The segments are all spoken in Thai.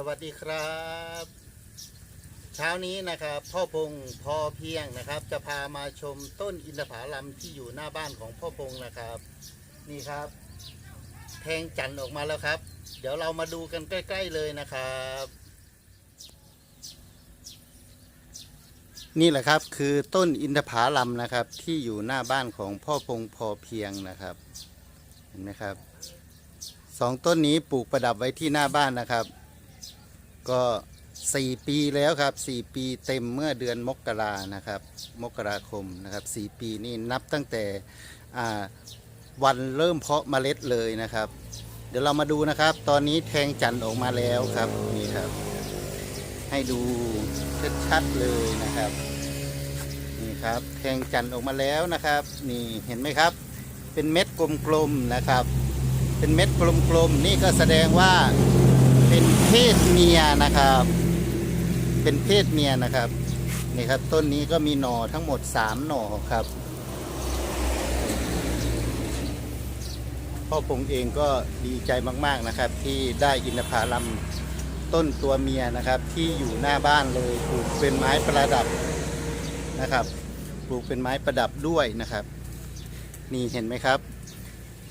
สวัสดีครับ เช้านี้นะครับพ่อพงพอเพียงนะครับ จะพามาชมต้นอินทผลัมที่อยู่หน้าบ้านของพ่อพงนะครับ นี่ครับ แทงจันทร์ออกมาแล้วครับ เดี๋ยวเรามาดูกันใกล้ ๆเลยนะครับ นี่แหละครับคือต้นอินทผลัมนะครับ ที่อยู่หน้าบ้านของพ่อพงพอเพียงนะครับเห็นไหมครับสองต้นนี้ปลูกประดับไว้ที่หน้าบ้านนะครับ ก็สี่ปีแล้วครับสี่ปีเต็มเมื่อเดือนมกรานะครับ มกราคมนะครับสี่ปีนี่นับตั้งแต่วันเริ่มเพาะเมล็ดเลยนะครับ เดี๋ยวเรามาดูนะครับ ตอนนี้แทงจันออกมาแล้วครับนี่ครับ ให้ดูชัดๆเลยนะครับนี่ครับแทงจันออกมาแล้วนะครับ นี่เห็นไหมครับ เป็นเม็ดกลมๆนะครับ เป็นเม็ดกลมๆนี่ก็แสดงว่า เป็นเพศเมียนะครับ เป็นเพศเมียนะครับนี่ครับต้นนี้ก็มีหน่อทั้งหมดสามหน่อครับพ่อพงเองก็ดีใจมากๆนะครับ ที่ได้อินทผลัมต้นตัวเมียนะครับ ที่อยู่หน้าบ้านเลยปลูกเป็นไม้ประดับนะครับ ปลูกเป็นไม้ประดับด้วยนะครับ นี่เห็นไหมครับ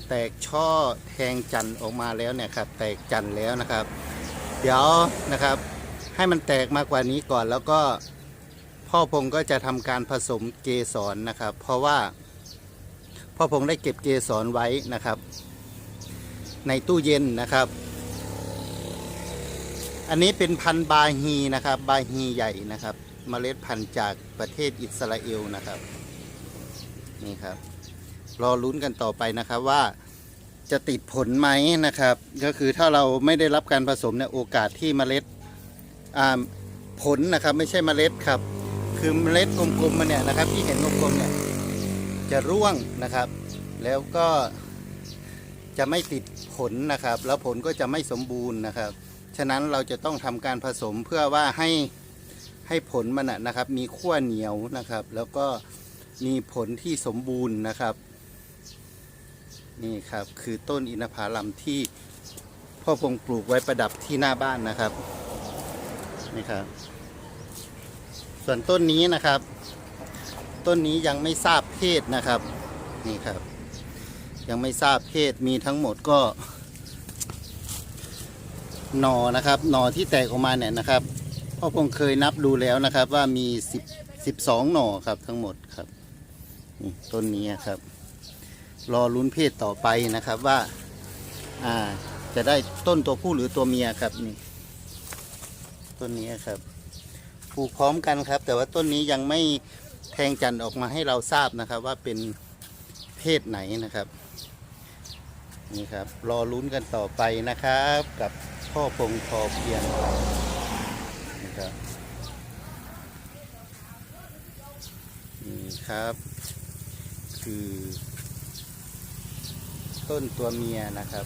แตกช่อแทงจันออกมาแล้วเนี่ยครับแตกจันแล้วนะครับ เดี๋ยวนะครับ ให้มันแตกมากกว่านี้ก่อนแล้วก็พ่อพงก็จะทำการผสมเกสรนะครับ เพราะว่า พ่อพงได้เก็บเกสรไว้นะครับ ในตู้เย็นนะครับ อันนี้เป็นพันธุ์บาฮีนะครับบาฮีใหญ่นะครับเมล็ดพันธุ์จากประเทศอิสราเอลนะครับ นี่ครับ รอลุ้นกันต่อไปนะครับว่าจะติดผลไหมนะครับ ก็คือถ้าเราไม่ได้รับการผสมเนี่ยโอกาสที่เมล็ดผลนะครับไม่ใช่เมล็ดครับ คือเมล็ดกลมๆมันเนี่ยนะครับ ที่เห็นกลมๆเนี่ยจะร่วงนะครับ แล้วก็จะไม่ติดผลนะครับ แล้วผลก็จะไม่สมบูรณ์นะครับ ฉะนั้นเราจะต้องทำการผสมเพื่อว่าให้ให้ผลมันนะครับ มีขั้วเหนียวนะครับ แล้วก็มีผลที่สมบูรณ์นะครับ นี่ครับคือต้นอินทผลัมที่พ่อพงปลูกไว้ประดับที่หน้าบ้านนะครับนี่ครับ ส่วนต้นนี้นะครับ ต้นนี้ยังไม่ทราบเพศนะครับนี่ครับ ยังไม่ทราบเพศมีทั้งหมดก็หนอนะครับหนอที่แตกออกมาเนี่ยนะครับพ่อพงเคยนับดูแล้วนะครับว่ามีสิบสิบสองหน่อครับทั้งหมดครับนี่ต้นนี้ครับ รอลุ้นเพศต่อไปนะครับว่าอ่าจะได้ต้นตัวผู้หรือตัวเมียครับนี่ต้นนี้ครับปลูกพร้อมกันครับ แต่ว่าต้นนี้ยังไม่แทงจันออกมาให้เราทราบนะครับ ว่าเป็นเพศไหนนะครับนี่ครับรอลุ้นกันต่อไปนะครับ กับพ่อพงพอเพียงนะครับนี่ครับคือ ต้นตัวเมียนะครับ